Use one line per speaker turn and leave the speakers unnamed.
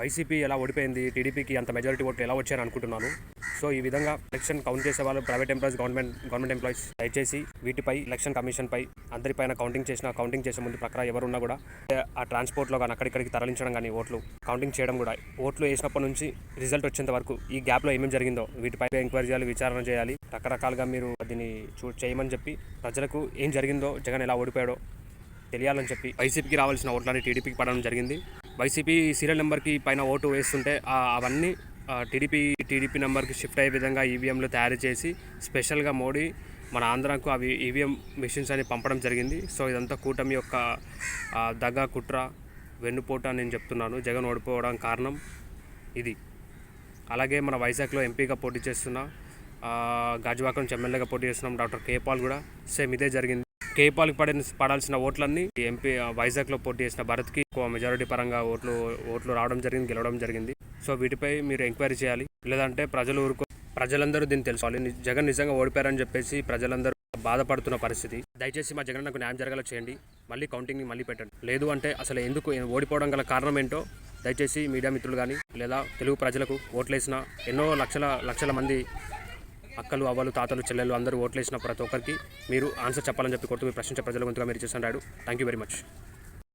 YCP ఎలా ఓడిపోయింది టీడీపీకి అంత మెజారిటీ ఓట్లు ఎలా వచ్చాయని అనుకుంటున్నాను. సో ఈ విధంగా ఎలక్షన్ కౌంట్ చేసే వాళ్ళు private employees government government employees దయచేసి వీటిపై ఎలక్షన్ కమిషన్ పై అందరిపైన కౌంటింగ్ చేసిన కౌంటింగ్ చేసే ముందు ప్రకారం ఎవరున్నా కూడా ఆ ట్రాన్స్పోర్ట్లో కానీ అక్కడిక్కడికి తరలించడం కానీ ఓట్లు కౌంటింగ్ చేయడం కూడా ఓట్లు వేసినప్పటి నుంచి రిజల్ట్ వచ్చేంత వరకు ఈ గ్యాప్లో ఏమేమి జరిగిందో వీటిపై ఎంక్వైరీ చేయాలి విచారణ చేయాలి రకరకాలుగా మీరు దీన్ని చూ చేయమని చెప్పి ప్రజలకు ఏం జరిగిందో జగన్ ఎలా ఓడిపోయాడో తెలియాలని చెప్పి వైసీపీకి రావాల్సిన ఓట్లని టీడీపీకి పడడం జరిగింది. వైసీపీ సీరియల్ నెంబర్కి పైన ఓటు వేస్తుంటే అవన్నీ టీడీపీ టీడీపీ నెంబర్కి షిఫ్ట్ అయ్యే విధంగా ఈవీఎంలు తయారు చేసి స్పెషల్గా మోడీ మన ఆంధ్రాకు అవి ఈవీఎం మిషన్స్ అని పంపడం జరిగింది. సో ఇదంతా కూటమి యొక్క దగ్గ కుట్ర వెన్నుపోట నేను చెప్తున్నాను. జగన్ ఓడిపోవడం కారణం ఇది. అలాగే మన వైజాగ్లో ఎంపీగా పోటీ చేస్తున్న గాజువాకం నుంచి ఎమ్మెల్యేగా పోటీ చేస్తున్నాం డాక్టర్ కే పాల్ కూడా. సేమ్ ఇదే జరిగింది. కేపాల్కి పడిన పడాల్సిన ఓట్లన్నీ ఎంపీ వైజాగ్లో పోటీ చేసిన భరత్కి ఎక్కువ మెజారిటీ పరంగా ఓట్లు ఓట్లు రావడం జరిగింది గెలవడం జరిగింది. సో వీటిపై మీరు ఎంక్వైరీ చేయాలి. లేదంటే ప్రజలు ఊరుకో ప్రజలందరూ దీన్ని తెలుసుకోవాలి. జగన్ నిజంగా ఓడిపోయారని చెప్పేసి ప్రజలందరూ బాధపడుతున్న పరిస్థితి. దయచేసి మా జగన్ నాకు న్యాయం జరగాల చేయండి. మళ్ళీ కౌంటింగ్ని మళ్ళీ పెట్టండి. లేదు అంటే అసలు ఎందుకు ఓడిపోవడం గల కారణం ఏంటో దయచేసి మీడియా మిత్రులు కానీ లేదా తెలుగు ప్రజలకు ఓట్లేసిన ఎన్నో లక్షల లక్షల మంది అక్కలు అవ్వలు తాతలు చెల్లెలు అందరూ ఓట్లేసిన ప్రతి ఒక్కరికి మీరు ఆన్సర్ చెప్పాలని చెప్పి కొడుతూ మీ ప్రశ్నించే ప్రజల గుంతుగా మీరు చేస్తున్నాడు థ్యాంక్ యూ వెరీ మచ్.